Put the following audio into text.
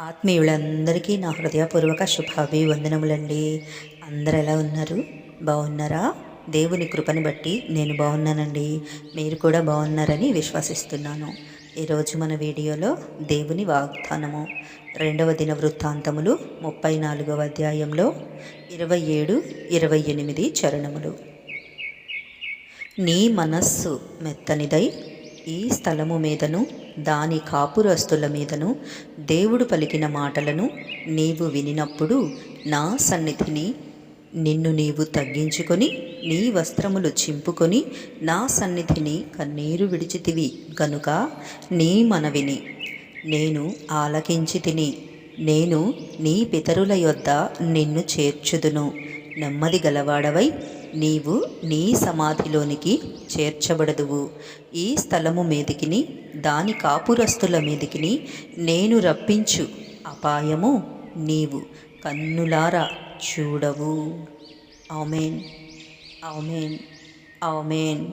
ఆత్మీయులందరికీ నా హృదయపూర్వక శుభాభివందనములండి. అందరు ఎలా ఉన్నారు? బాగున్నారా? దేవుని కృపని బట్టి నేను బాగున్నానండి. మీరు కూడా బాగున్నారని విశ్వసిస్తున్నాను. ఈరోజు మన వీడియోలో దేవుని వాగ్దానము. రెండవ దిన వృత్తాంతములు ముప్పై నాలుగవ అధ్యాయంలో ఇరవై ఏడు ఇరవై ఎనిమిది చరణములు. నీ మనస్సు మెత్తనిదై ఈ స్థలము మీదను దాని కాపురస్తుల మీదను దేవుడు పలికిన మాటలను నీవు వినినప్పుడు నా సన్నిధిని నిన్ను నీవు తగ్గించుకొని నీ వస్త్రములు చింపుకొని నా సన్నిధిని కన్నీరు విడిచితివి. గనుక నీ మనవిని నేను ఆలకించి తిని నేను నీ పితరుల యొద్ద నిన్ను చేర్చుదును. నెమ్మది గలవాడవై నీవు నీ సమాధిలోనికి చేర్చబడదువు. ఈ స్థలము మీదికిని దాని కాపురస్తుల మీదికిని నేను రప్పించు. అపాయము నీవు కన్నులారా చూడవు. ఆమెన్. ఆమెన్. ఆమెన్.